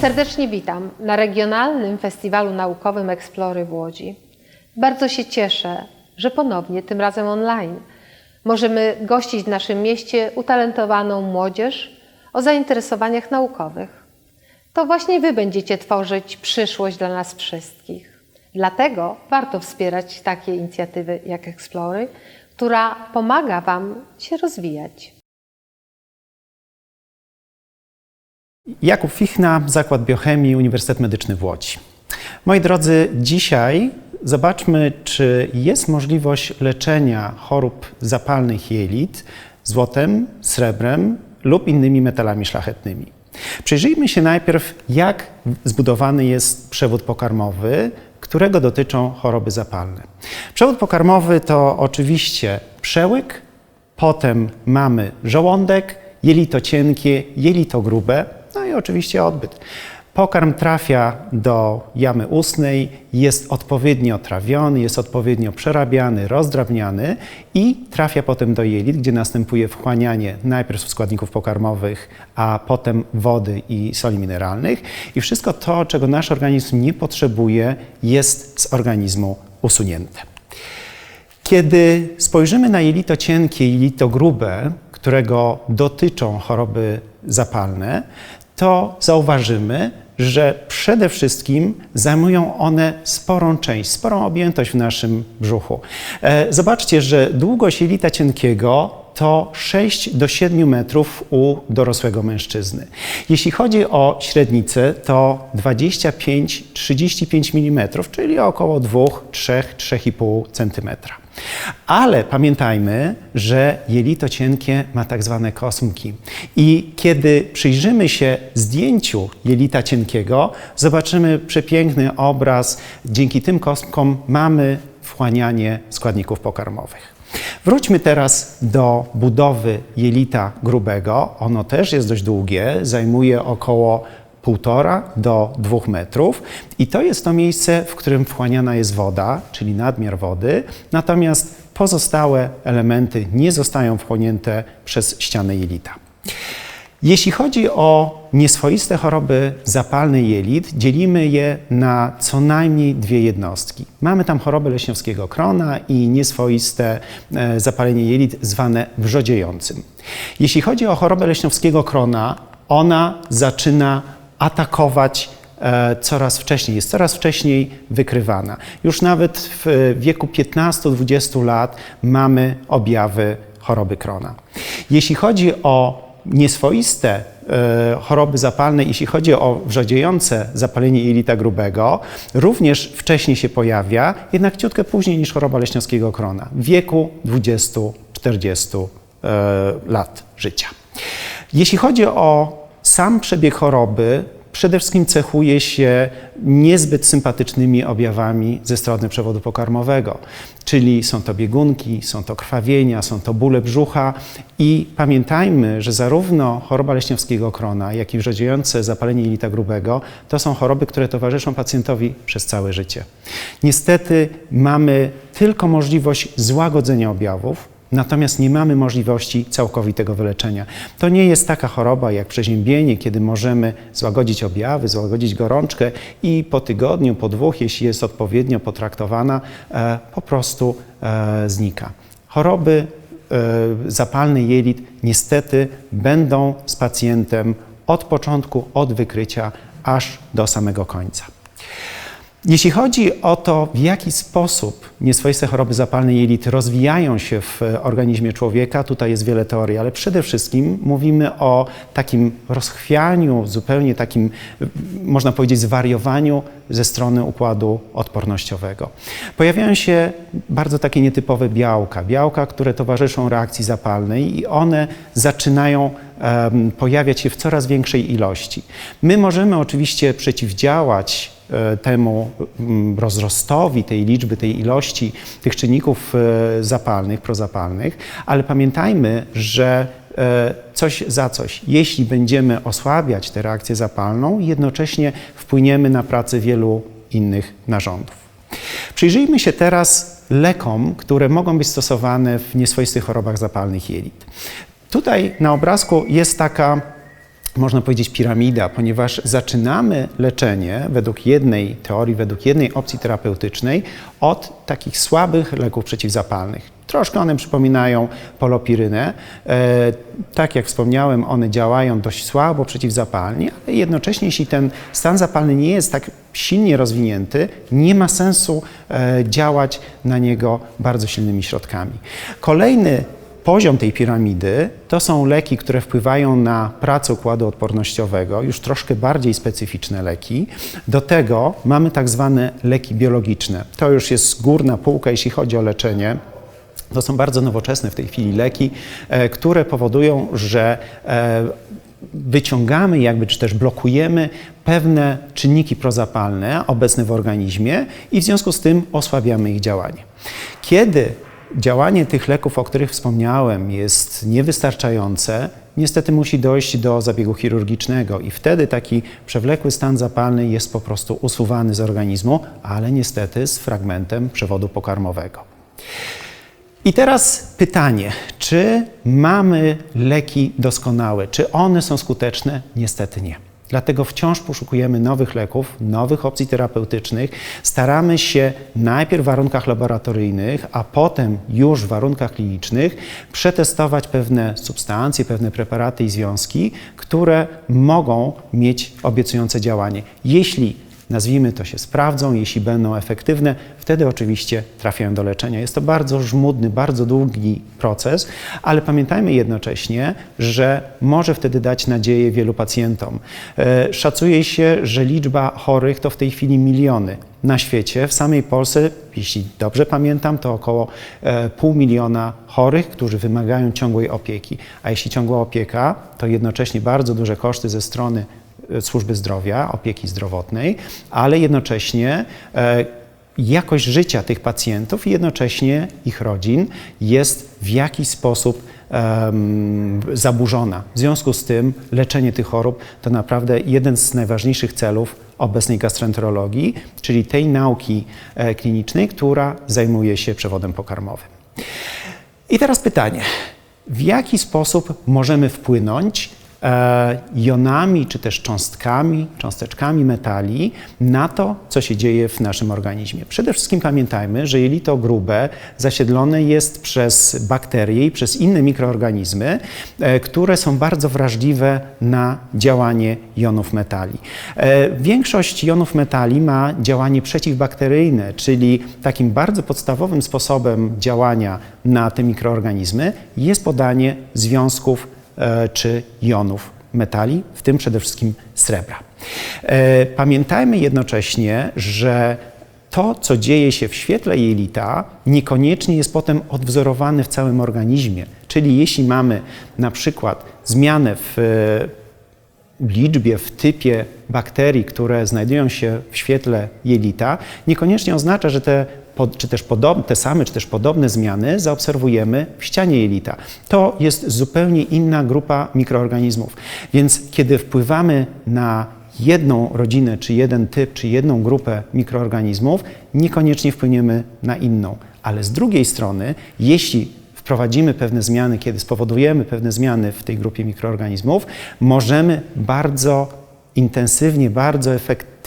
Serdecznie witam na Regionalnym Festiwalu Naukowym Eksplory w Łodzi. Bardzo się cieszę, że ponownie, tym razem online, możemy gościć w naszym mieście utalentowaną młodzież o zainteresowaniach naukowych. To właśnie Wy będziecie tworzyć przyszłość dla nas wszystkich. Dlatego warto wspierać takie inicjatywy jak Explory, która pomaga Wam się rozwijać. Jakub Fichna, Zakład Biochemii, Uniwersytet Medyczny w Łodzi. Moi drodzy, dzisiaj zobaczmy, czy jest możliwość leczenia chorób zapalnych jelit złotem, srebrem lub innymi metalami szlachetnymi. Przyjrzyjmy się najpierw, jak zbudowany jest przewód pokarmowy, którego dotyczą choroby zapalne. Przewód pokarmowy to oczywiście przełyk, potem mamy żołądek, jelito cienkie, jelito grube, no i oczywiście odbyt. Pokarm trafia do jamy ustnej, jest odpowiednio trawiony, jest odpowiednio przerabiany, rozdrabniany i trafia potem do jelit, gdzie następuje wchłanianie najpierw składników pokarmowych, a potem wody i soli mineralnych. I wszystko to, czego nasz organizm nie potrzebuje, jest z organizmu usunięte. Kiedy spojrzymy na jelito cienkie i jelito grube, którego dotyczą choroby zapalne, to zauważymy, że przede wszystkim zajmują one sporą część, sporą objętość w naszym brzuchu. E, Zobaczcie, że długość jelita cienkiego to 6 do 7 metrów u dorosłego mężczyzny. Jeśli chodzi o średnicę, to 25-35 mm, czyli około 2-3-3,5 cm. Ale pamiętajmy, że jelito cienkie ma tak zwane kosmki. I kiedy przyjrzymy się zdjęciu jelita cienkiego, zobaczymy przepiękny obraz. Dzięki tym kosmkom mamy wchłanianie składników pokarmowych. Wróćmy teraz do budowy jelita grubego. Ono też jest dość długie, zajmuje około 1,5 do 2 metrów i to jest to miejsce, w którym wchłaniana jest woda, czyli nadmiar wody, natomiast pozostałe elementy nie zostają wchłonięte przez ścianę jelita. Jeśli chodzi o nieswoiste choroby zapalne jelit, dzielimy je na co najmniej dwie jednostki. Mamy tam chorobę leśniowskiego krona i nieswoiste e, zapalenie jelit zwane wrzodziejącym. Jeśli chodzi o chorobę leśniowskiego krona, ona zaczyna atakować e, coraz wcześniej, jest coraz wcześniej wykrywana. Już nawet w wieku 15-20 lat mamy objawy choroby krona. Jeśli chodzi o nieswoiste e, choroby zapalne, jeśli chodzi o wrzodziejące zapalenie jelita grubego, również wcześniej się pojawia, jednak ciutkę później niż choroba leśniowskiego krona, w wieku 20-40 e, lat życia. Jeśli chodzi o sam przebieg choroby, przede wszystkim cechuje się niezbyt sympatycznymi objawami ze strony przewodu pokarmowego, czyli są to biegunki, są to krwawienia, są to bóle brzucha i pamiętajmy, że zarówno choroba leśniowskiego krona, jak i wrzodziejące zapalenie jelita grubego to są choroby, które towarzyszą pacjentowi przez całe życie. Niestety mamy tylko możliwość złagodzenia objawów, Natomiast nie mamy możliwości całkowitego wyleczenia. To nie jest taka choroba jak przeziębienie, kiedy możemy złagodzić objawy, złagodzić gorączkę i po tygodniu, po dwóch, jeśli jest odpowiednio potraktowana, e, po prostu e, znika. Choroby e, zapalne jelit niestety będą z pacjentem od początku, od wykrycia, aż do samego końca. Jeśli chodzi o to, w jaki sposób nieswoiste choroby zapalne jelit rozwijają się w organizmie człowieka, tutaj jest wiele teorii, ale przede wszystkim mówimy o takim rozchwianiu, zupełnie takim, można powiedzieć, zwariowaniu ze strony układu odpornościowego. Pojawiają się bardzo takie nietypowe białka, białka, które towarzyszą reakcji zapalnej i one zaczynają um, pojawiać się w coraz większej ilości. My możemy oczywiście przeciwdziałać e, temu mm, rozrostowi tej liczby, tej ilości tych czynników e, zapalnych, prozapalnych, ale pamiętajmy, że e, coś za coś. Jeśli będziemy osłabiać tę reakcję zapalną, jednocześnie wpłyniemy na pracę wielu innych narządów. Przyjrzyjmy się teraz lekom, które mogą być stosowane w nieswoistych chorobach zapalnych jelit. Tutaj na obrazku jest taka można powiedzieć, piramida, ponieważ zaczynamy leczenie według jednej teorii, według jednej opcji terapeutycznej od takich słabych leków przeciwzapalnych. Troszkę one przypominają polopirynę. E, tak jak wspomniałem, one działają dość słabo przeciwzapalnie, ale jednocześnie, jeśli ten stan zapalny nie jest tak silnie rozwinięty, nie ma sensu e, działać na niego bardzo silnymi środkami. Kolejny poziom tej piramidy to są leki, które wpływają na pracę układu odpornościowego, już troszkę bardziej specyficzne leki. Do tego mamy tak zwane leki biologiczne. To już jest górna półka, jeśli chodzi o leczenie. To są bardzo nowoczesne w tej chwili leki, e, które powodują, że e, wyciągamy jakby, czy też blokujemy pewne czynniki prozapalne obecne w organizmie i w związku z tym osłabiamy ich działanie. Kiedy działanie tych leków, o których wspomniałem, jest niewystarczające, niestety musi dojść do zabiegu chirurgicznego i wtedy taki przewlekły stan zapalny jest po prostu usuwany z organizmu, ale niestety z fragmentem przewodu pokarmowego. I teraz pytanie, czy mamy leki doskonałe? Czy one są skuteczne? Niestety nie. Dlatego wciąż poszukujemy nowych leków, nowych opcji terapeutycznych. Staramy się najpierw w warunkach laboratoryjnych, a potem już w warunkach klinicznych przetestować pewne substancje, pewne preparaty i związki, które mogą mieć obiecujące działanie. Jeśli nazwijmy to się sprawdzą, jeśli będą efektywne, wtedy oczywiście trafiają do leczenia. Jest to bardzo żmudny, bardzo długi proces, ale pamiętajmy jednocześnie, że może wtedy dać nadzieję wielu pacjentom. E, Szacuje się, że liczba chorych to w tej chwili miliony na świecie. W samej Polsce, jeśli dobrze pamiętam, to około e, pół miliona chorych, którzy wymagają ciągłej opieki. A jeśli ciągła opieka, to jednocześnie bardzo duże koszty ze strony służby zdrowia, opieki zdrowotnej, ale jednocześnie e, jakość życia tych pacjentów i jednocześnie ich rodzin jest w jakiś sposób zaburzona. W związku z tym leczenie tych chorób to naprawdę jeden z najważniejszych celów obecnej gastroenterologii, czyli tej nauki e, klinicznej, która zajmuje się przewodem pokarmowym. I teraz pytanie, w jaki sposób możemy wpłynąć e, jonami czy też cząstkami, cząsteczkami metali na to, co się dzieje w naszym organizmie. Przede wszystkim pamiętajmy, że jelito grube zasiedlone jest przez bakterie i przez inne mikroorganizmy, e, które są bardzo wrażliwe na działanie jonów metali. E, Większość jonów metali ma działanie przeciwbakteryjne, czyli takim bardzo podstawowym sposobem działania na te mikroorganizmy jest podanie związków e, czy jonów metali, w tym przede wszystkim srebra. E, Pamiętajmy jednocześnie, że to, co dzieje się w świetle jelita, niekoniecznie jest potem odwzorowane w całym organizmie. Czyli jeśli mamy na przykład zmianę w e, liczbie, w typie bakterii, które znajdują się w świetle jelita, niekoniecznie oznacza, że te czy też podobne, te same, czy też podobne zmiany zaobserwujemy w ścianie jelita. To jest zupełnie inna grupa mikroorganizmów. Więc kiedy wpływamy na jedną rodzinę, czy jeden typ, czy jedną grupę mikroorganizmów, niekoniecznie wpłyniemy na inną. Ale z drugiej strony, jeśli wprowadzimy pewne zmiany, kiedy spowodujemy pewne zmiany w tej grupie mikroorganizmów, możemy bardzo intensywnie, bardzo efektywnie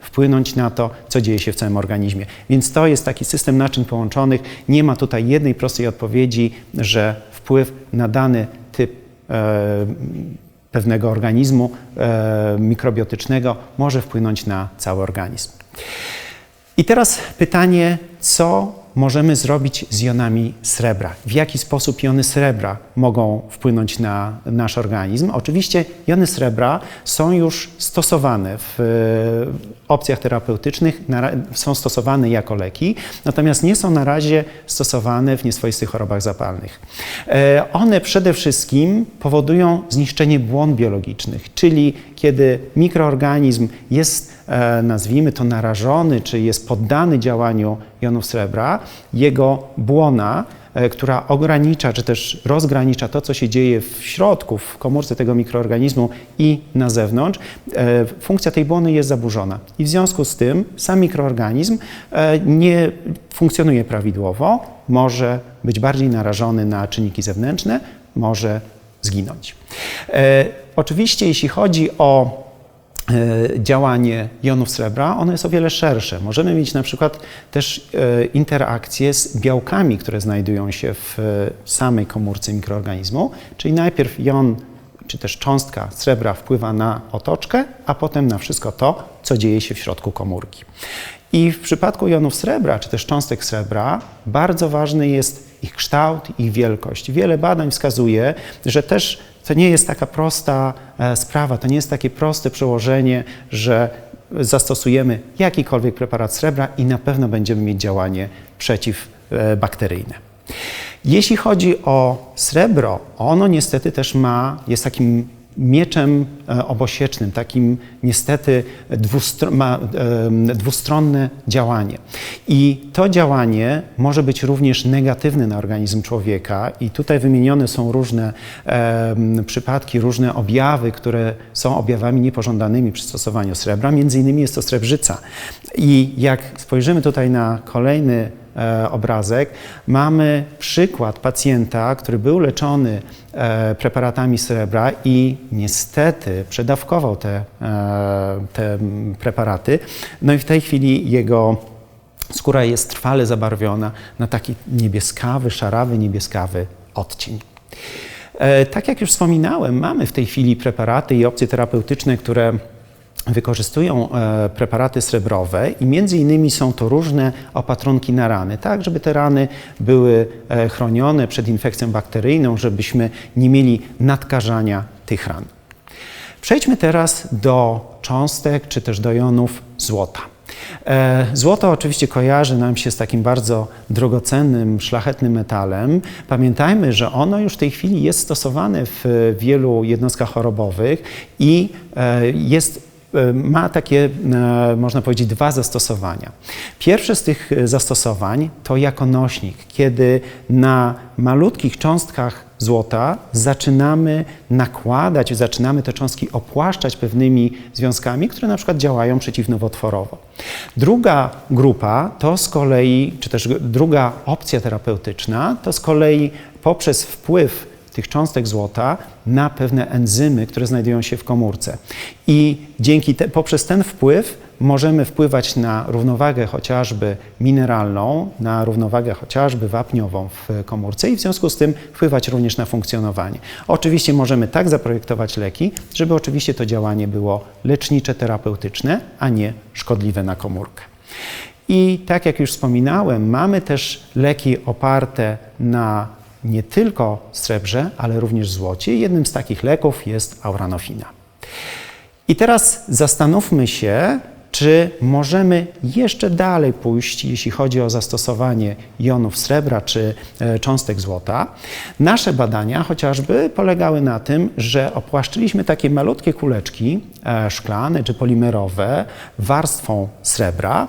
wpłynąć na to, co dzieje się w całym organizmie. Więc to jest taki system naczyń połączonych. Nie ma tutaj jednej prostej odpowiedzi, że wpływ na dany typ e, pewnego organizmu e, mikrobiotycznego może wpłynąć na cały organizm. I teraz pytanie, co możemy zrobić z jonami srebra? W jaki sposób jony srebra mogą wpłynąć na nasz organizm? Oczywiście jony srebra są już stosowane w opcjach terapeutycznych, są stosowane jako leki, natomiast nie są na razie stosowane w nieswoistych chorobach zapalnych. E, One przede wszystkim powodują zniszczenie błon biologicznych, czyli kiedy mikroorganizm jest, nazwijmy to, narażony, czy jest poddany działaniu jonów srebra, jego błona, e, która ogranicza, czy też rozgranicza to, co się dzieje w środku, w komórce tego mikroorganizmu i na zewnątrz, e, funkcja tej błony jest zaburzona. I w związku z tym sam mikroorganizm e, nie funkcjonuje prawidłowo, może być bardziej narażony na czynniki zewnętrzne, może zginąć. E, oczywiście, jeśli chodzi o e, działanie jonów srebra, ono jest o wiele szersze. Możemy mieć na przykład też e, interakcje z białkami, które znajdują się w e, samej komórce mikroorganizmu, czyli najpierw jon czy też cząstka srebra wpływa na otoczkę, a potem na wszystko to, co dzieje się w środku komórki. I w przypadku jonów srebra, czy też cząstek srebra, bardzo ważny jest ich kształt, ich wielkość. Wiele badań wskazuje, że też to nie jest taka prosta e, sprawa, to nie jest takie proste przełożenie, że zastosujemy jakikolwiek preparat srebra i na pewno będziemy mieć działanie przeciwbakteryjne. Jeśli chodzi o srebro, ono niestety też ma, jest takim mieczem e, obosiecznym, takim niestety dwustro, ma e, dwustronne działanie. I to działanie może być również negatywne na organizm człowieka i tutaj wymienione są różne e, przypadki, różne objawy, które są objawami niepożądanymi przy stosowaniu srebra. Między innymi jest to srebrzyca. I jak spojrzymy tutaj na kolejny obrazek, mamy przykład pacjenta, który był leczony e, preparatami srebra i niestety przedawkował te, e, te preparaty. No i w tej chwili jego skóra jest trwale zabarwiona na taki niebieskawy, szarawy, niebieskawy odcień. E, Tak jak już wspominałem, mamy w tej chwili preparaty i opcje terapeutyczne, które wykorzystują e, preparaty srebrowe i między innymi są to różne opatrunki na rany, tak żeby te rany były e, chronione przed infekcją bakteryjną, żebyśmy nie mieli nadkażania tych ran. Przejdźmy teraz do cząstek czy też do jonów złota. E, Złoto oczywiście kojarzy nam się z takim bardzo drogocennym, szlachetnym metalem. Pamiętajmy, że ono już w tej chwili jest stosowane w wielu jednostkach chorobowych i jest ma takie, e, można powiedzieć, dwa zastosowania. Pierwsze z tych e, zastosowań to jako nośnik, kiedy na malutkich cząstkach złota zaczynamy nakładać, zaczynamy te cząstki opłaszczać pewnymi związkami, które na przykład działają przeciwnowotworowo. Druga grupa to z kolei, czy też druga opcja terapeutyczna, to z kolei poprzez wpływ tych cząstek złota na pewne enzymy, które znajdują się w komórce. I dzięki te, poprzez ten wpływ możemy wpływać na równowagę chociażby mineralną, na równowagę chociażby wapniową w komórce i w związku z tym wpływać również na funkcjonowanie. Oczywiście możemy tak zaprojektować leki, żeby oczywiście to działanie było lecznicze, terapeutyczne, a nie szkodliwe na komórkę. I tak jak już wspominałem, mamy też leki oparte na nie tylko srebrze, ale również złocie. Jednym z takich leków jest auranofina. I teraz zastanówmy się, czy możemy jeszcze dalej pójść, jeśli chodzi o zastosowanie jonów srebra czy e, cząstek złota. Nasze badania chociażby polegały na tym, że opłaszczyliśmy takie malutkie kuleczki e, szklane czy polimerowe warstwą srebra.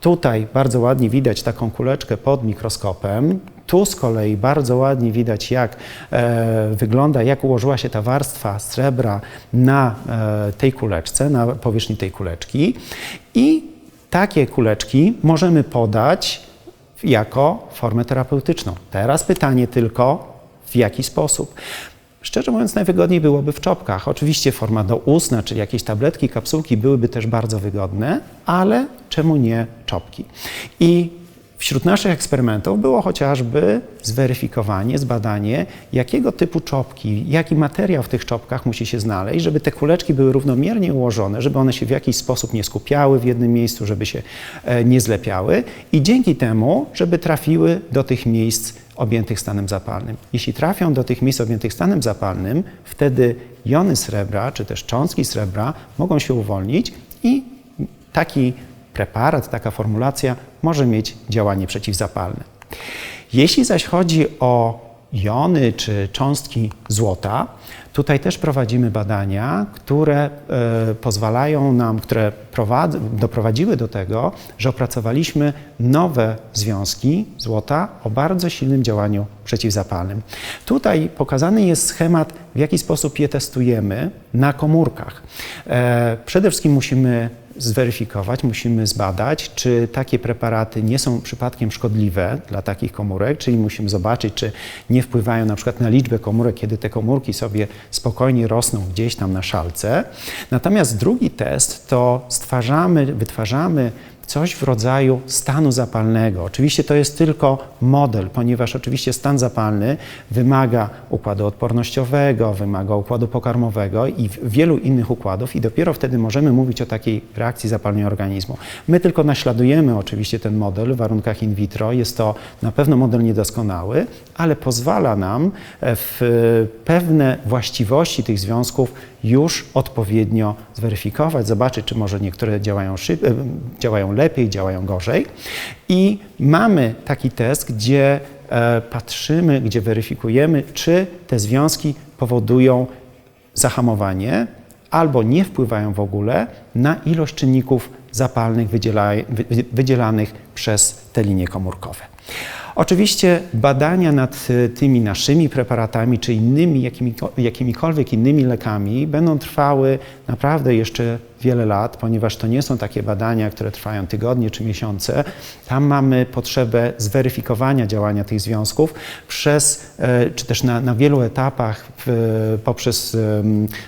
Tutaj bardzo ładnie widać taką kuleczkę pod mikroskopem. Tu z kolei bardzo ładnie widać, jak e, wygląda, jak ułożyła się ta warstwa srebra na e, tej kuleczce, na powierzchni tej kuleczki. I takie kuleczki możemy podać jako formę terapeutyczną. Teraz pytanie tylko, w jaki sposób. Szczerze mówiąc, najwygodniej byłoby w czopkach. Oczywiście forma doustna, czy jakieś tabletki, kapsułki byłyby też bardzo wygodne, ale czemu nie czopki? I Wśród naszych eksperymentów było chociażby zweryfikowanie, zbadanie, jakiego typu czopki, jaki materiał w tych czopkach musi się znaleźć, żeby te kuleczki były równomiernie ułożone, żeby one się w jakiś sposób nie skupiały w jednym miejscu, żeby się e, nie zlepiały i dzięki temu, żeby trafiły do tych miejsc objętych stanem zapalnym. Jeśli trafią do tych miejsc objętych stanem zapalnym, wtedy jony srebra, czy też cząstki srebra mogą się uwolnić i taki preparat, taka formulacja może mieć działanie przeciwzapalne. Jeśli zaś chodzi o jony czy cząstki złota, tutaj też prowadzimy badania, które e, pozwalają nam, które prowad- doprowadziły do tego, że opracowaliśmy nowe związki złota o bardzo silnym działaniu przeciwzapalnym. Tutaj pokazany jest schemat, w jaki sposób je testujemy na komórkach. E, przede wszystkim musimy zweryfikować, musimy zbadać, czy takie preparaty nie są przypadkiem szkodliwe dla takich komórek, czyli musimy zobaczyć, czy nie wpływają na przykład na liczbę komórek, kiedy te komórki sobie spokojnie rosną gdzieś tam na szalce. Natomiast drugi test to stwarzamy, wytwarzamy coś w rodzaju stanu zapalnego. Oczywiście to jest tylko model, ponieważ oczywiście stan zapalny wymaga układu odpornościowego, wymaga układu pokarmowego i wielu innych układów i dopiero wtedy możemy mówić o takiej reakcji zapalnej organizmu. My tylko naśladujemy oczywiście ten model w warunkach in vitro. Jest to na pewno model niedoskonały, ale pozwala nam w pewne właściwości tych związków już odpowiednio zweryfikować, zobaczyć, czy może niektóre działają, szyb, e, działają lepiej, działają gorzej. I mamy taki test, gdzie e, patrzymy, gdzie weryfikujemy, czy te związki powodują zahamowanie albo nie wpływają w ogóle na ilość czynników zapalnych wydziela, wy, wydzielanych przez te linie komórkowe. Oczywiście badania nad y, tymi naszymi preparatami czy innymi, jakimi, jakimikolwiek innymi lekami będą trwały naprawdę jeszcze wiele lat, ponieważ to nie są takie badania, które trwają tygodnie czy miesiące. Tam mamy potrzebę zweryfikowania działania tych związków przez, e, czy też na, na wielu etapach poprzez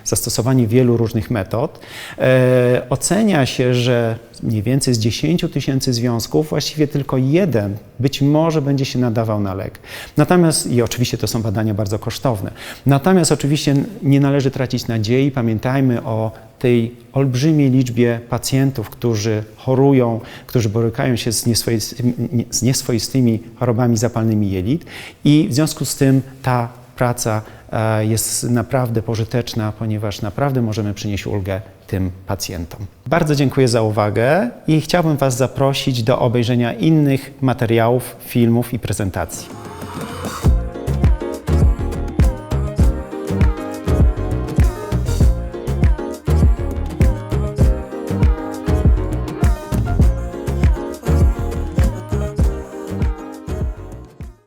zastosowanie wielu różnych metod. E, ocenia się, że mniej więcej z 10 tysięcy związków właściwie tylko jeden być może będzie się nadawał na lek. Natomiast, i oczywiście to są badania bardzo kosztowne, natomiast oczywiście nie należy tracić nadziei. Pamiętajmy o tej olbrzymiej liczbie pacjentów, którzy chorują, którzy borykają się z nieswoistymi, z nieswoistymi chorobami zapalnymi jelit i w związku z tym ta praca e, jest naprawdę pożyteczna, ponieważ naprawdę możemy przynieść ulgę tym pacjentom. Bardzo dziękuję za uwagę i chciałbym Was zaprosić do obejrzenia innych materiałów, filmów i prezentacji.